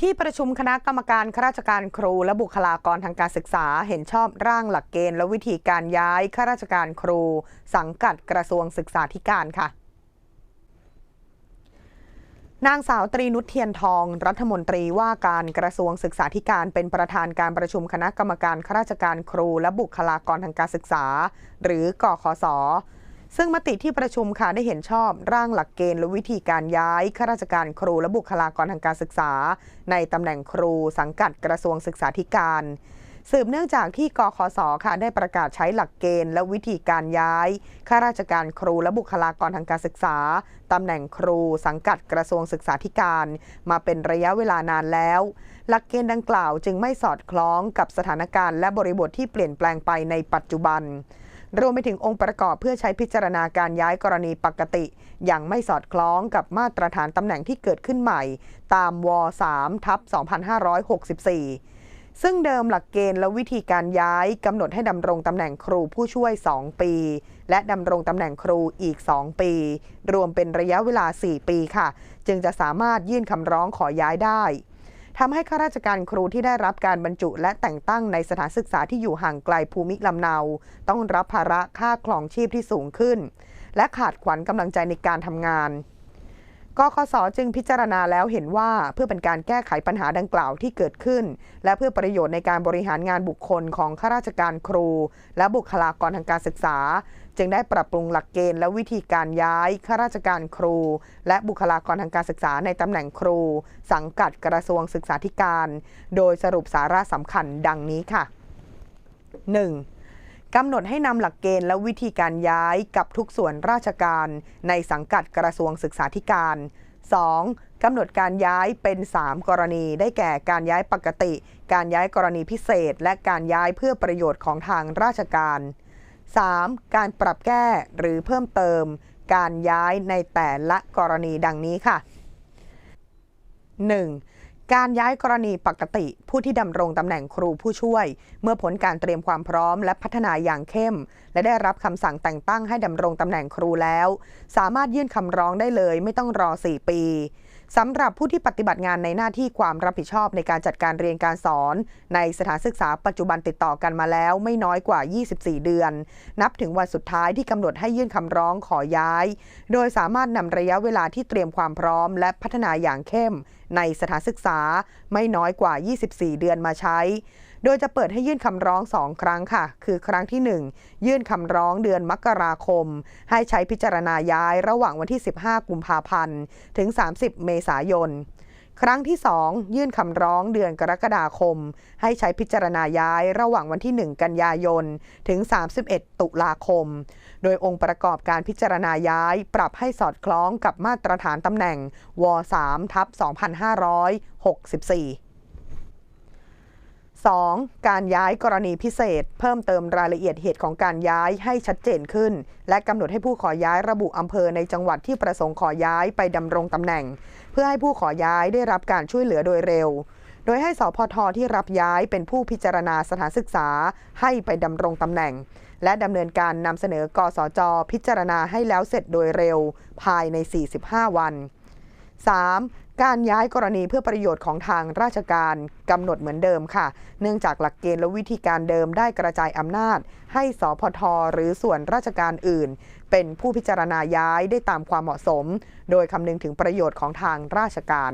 ที่ประชุมคณะกรรมการข้าราชการครูและบุคลากรทางการศึกษาเห็นชอบร่างหลักเกณฑ์และวิธีการย้ายข้าราชการครู สังกัดกระทรวงศึกษาธิการค่ะ นางสาวตรีนุชเทียนทอง รัฐมนตรีว่าการกระทรวงศึกษาธิการเป็นประธานการประชุมคณะกรรมการข้าราชการครู และบุคลากรทางการศึกษา หรือกขส ซึ่งมติที่ประชุมค่ะได้เห็นชอบร่างหลักเกณฑ์และวิธีการย้ายข้าราชการครูและบุคลากรทางการศึกษา ในตำแหน่งครูสังกัดกระทรวงศึกษาธิการ สืบเนื่องจากที่กคสค่ะได้ประกาศใช้หลักเกณฑ์และวิธีการย้ายข้าราชการครูและบุคลากรทางการศึกษาตำแหน่งครูสังกัดกระทรวงศึกษาธิการ มาเป็นระยะเวลานานแล้ว หลักเกณฑ์ดังกล่าวจึงไม่สอดคล้องกับสถานการณ์และบริบทที่เปลี่ยนแปลงไปในปัจจุบัน รวมไปถึงองค์ประกอบเพื่อใช้พิจารณาการย้ายกรณีปกติ อย่างไม่สอดคล้องกับมาตรฐานตำแหน่งที่เกิดขึ้นใหม่ ตามว3ทับ2564 ซึ่งเดิมหลักเกณฑ์และวิธีการย้ายกำหนดให้ดำรงตำแหน่งครูผู้ช่วย 2 ปี และดำรงตำแหน่งครูอีก 2 ปี รวมเป็นระยะเวลา 4 ปีค่ะ จึงจะสามารถยื่นคำร้องขอย้ายได้ ทำให้ข้าราชการครูที่ได้รับการบรรจุและแต่งตั้งในสถานศึกษาที่อยู่ห่างไกลภูมิลำเนา ต้องรับภาระค่าครองชีพที่สูงขึ้น และขาดขวัญกำลังใจในการทำงานกคสจึงพิจารณาแล้วเห็นว่าเพื่อเป็นการแก้ไขปัญหาดังกล่าวที่เกิดขึ้น และเพื่อประโยชน์ในการบริหารงานบุคคลของข้าราชการครู และบุคลากรทางการศึกษา จึงได้ปรับปรุงหลักเกณฑ์และวิธีการย้ายข้าราชการครู และบุคลากรทางการศึกษาในตำแหน่งครู สังกัดกระทรวงศึกษาธิการ โดยสรุปสาระสำคัญดังนี้ค่ะ 1. กำหนดให้นำหลักเกณฑ์และวิธีการย้ายกับทุกส่วนราชการในสังกัดกระทรวงศึกษาธิการ 2. กำหนดการย้ายเป็น 3 กรณี ได้แก่การย้ายปกติ การย้ายกรณีพิเศษ และการย้ายเพื่อประโยชน์ของทางราชการ 3. การปรับแก้หรือเพิ่มเติม การย้ายในแต่ละกรณีดังนี้ค่ะ 1. การย้ายกรณีปกติ ผู้ที่ดำรงตำแหน่งครูผู้ช่วย เมื่อผลการเตรียมความพร้อมและพัฒนาอย่างเข้ม และได้รับคำสั่งแต่งตั้งให้ดำรงตำแหน่งครูแล้ว สามารถยื่นคำร้องได้เลยไม่ต้องรอ 4 ปี สำหรับผู้ที่ปฏิบัติงานในหน้าที่ความรับผิดชอบในการจัดการเรียนการสอน ในสถานศึกษาปัจจุบันติดต่อกันมาแล้วไม่น้อยกว่า 24 เดือน นับถึงวันสุดท้ายที่กำหนดให้ยื่นคำร้องขอย้าย โดยสามารถนำระยะเวลาที่เตรียมความพร้อม และพัฒนาอย่างเข้ม ในสถานศึกษาไม่น้อยกว่า 24 เดือนมาใช้โดยจะเปิดให้ยื่นคำร้องสองครั้งค่ะ คือครั้งที่ 1 ยื่นคำร้องเดือนมกราคม ให้ใช้พิจารณาย้ายระหว่างวันที่ 15 กุมภาพันธ์ ถึง 30 เมษายนครั้งที่ 2 ยื่นคำร้องเดือนกรกฎาคม ให้ใช้พิจารณาย้ายระหว่างวันที่ 1 กันยายน ถึง 31 ตุลาคม โดยองค์ประกอบการพิจารณาย้ายปรับให้สอดคล้องกับมาตรฐานตำแหน่งว3ทับ2564 2. การย้ายกรณีพิเศษ เพิ่มเติมรายละเอียดเหตุของการย้ายให้ชัดเจนขึ้น และกำหนดให้ผู้ขอย้ายระบุอำเภอในจังหวัดที่ประสงค์ขอย้ายไปดำรงตำแหน่ง เพื่อให้ผู้ขอย้ายได้รับการช่วยเหลือโดยเร็ว โดยให้สพทที่รับย้ายเป็นผู้พิจารณาสถานศึกษาให้ไปดำรงตำแหน่ง และดำเนินการนำเสนอกสจ พิจารณาให้แล้วเสร็จโดยเร็ว ภายใน 45 วัน 3. การย้ายกรณีเพื่อประโยชน์ของทางราชการกำหนดเหมือนเดิมค่ะ เนื่องจากหลักเกณฑ์และวิธีการเดิมได้กระจายอำนาจ ให้สพทหรือส่วนราชการอื่น เป็นผู้พิจารณาย้ายได้ตามความเหมาะสม โดยคำนึงถึงประโยชน์ของทางราชการ